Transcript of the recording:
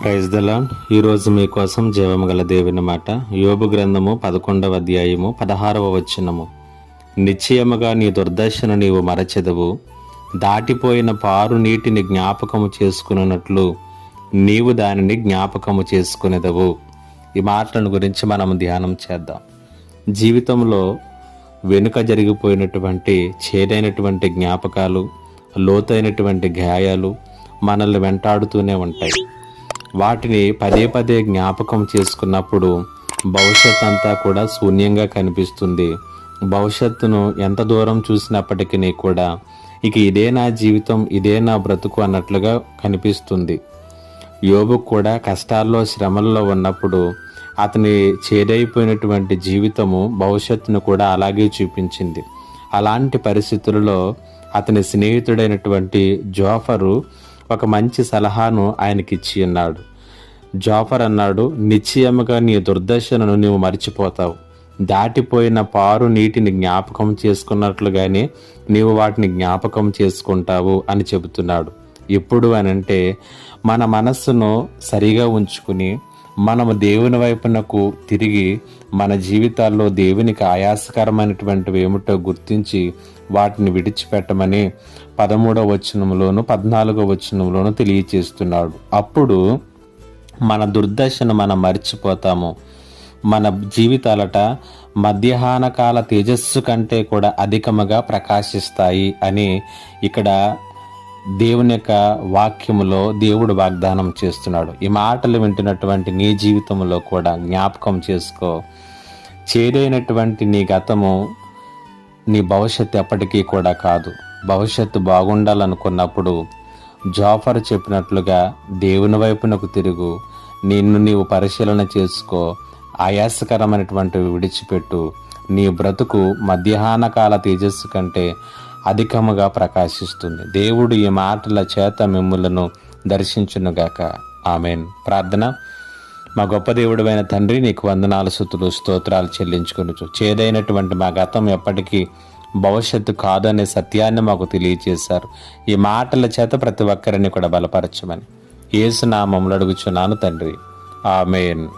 Praise దలా ఈరోజు మీకోసం జీవము గల దేవుని మాట. యోబు గ్రంథము పదకొండవ అధ్యాయము పదహారవ వచనము. నిశ్చయముగా నీ దుర్దశను నీవు మరచెదవు. దాటిపోయిన పారు నీటిని జ్ఞాపకము చేసుకున్నట్లు నీవు దానిని జ్ఞాపకము చేసుకునేదవు. ఈ మాటలను గురించి మనం ధ్యానం చేద్దాం. జీవితంలో వెనుక జరిగిపోయినటువంటి చేదైనటువంటి జ్ఞాపకాలు లోతైనటువంటి గాయాలు మనల్ని వెంటాడుతూనే ఉంటాయి. వాటిని పదే పదే జ్ఞాపకం చేసుకున్నప్పుడు భవిష్యత్ అంతా కూడా శూన్యంగా కనిపిస్తుంది. భవిష్యత్తును ఎంత దూరం చూసినప్పటికీ కూడా ఇక ఇదే నా జీవితం ఇదే నా బ్రతుకు అన్నట్లుగా కనిపిస్తుంది. యోబు కూడా కష్టాల్లో శ్రమల్లో ఉన్నప్పుడు అతని చేదైపోయినటువంటి జీవితము భవిష్యత్తును కూడా అలాగే చూపించింది. అలాంటి పరిస్థితులలో అతని స్నేహితుడైనటువంటి జోఫరు ఒక మంచి సలహాను ఆయనకిచ్చి ఉన్నాడు జాఫర్ అన్నాడు నిశ్చయముగా నీ దుర్దశను నీవు మర్చిపోతావు. దాటిపోయిన పారు నీటిని జ్ఞాపకం చేసుకున్నట్లుగానే నీవు వాటిని జ్ఞాపకం చేసుకుంటావు అని చెబుతున్నాడు. ఎప్పుడు అని అంటే మన మనస్సును సరిగా ఉంచుకుని మనము దేవుని వైపునకు తిరిగి మన జీవితాల్లో దేవునికి ఆయాసకరమైనటువంటివి ఏమిటో గుర్తించి వాటిని విడిచిపెట్టమని పదమూడవ వచనంలోను పద్నాలుగో వచనంలోను తెలియచేస్తున్నాడు. అప్పుడు మన దుర్దశను మనం మర్చిపోతాము. మన జీవితాలట మధ్యాహ్న కాల తేజస్సు కంటే కూడా అధికముగా ప్రకాశిస్తాయి అని ఇక్కడ దేవుని యొక్క వాక్యములో దేవుడు వాగ్దానం చేస్తున్నాడు. ఈ మాటలు వింటున్నటువంటి నీ జీవితంలో కూడా జ్ఞాపకం చేసుకో. చేదైనటువంటి నీ గతము నీ భవిష్యత్తు ఎప్పటికీ కూడా కాదు. భవిష్యత్తు బాగుండాలనుకున్నప్పుడు జాఫర్ చెప్పినట్లుగా దేవుని వైపునకు తిరుగు. నిన్ను నీవు పరిశీలన చేసుకో. ఆయాసకరమైనటువంటివి విడిచిపెట్టు. నీ బ్రతుకు మధ్యాహ్న కాల తేజస్సు కంటే అధికముగా ప్రకాశిస్తుంది. దేవుడు ఈ మాటల చేత మిమ్ములను దర్శించునుగాక. ఆమెన్. ప్రార్థన. మా గొప్ప దేవుడమైన తండ్రి నీకు వందనాలు సుతులు స్తోత్రాలు చెల్లించుకొనుచు. చేదైనటువంటి మా గతం ఎప్పటికీ భవిష్యత్తు కాదనే సత్యాన్ని మాకు తెలియజేశారు. ఈ మాటల చేత ప్రతి ఒక్కరిని కూడా బలపరచమని. ఏసునామములు అడుగుచున్నాను తండ్రి. ఆమెన్.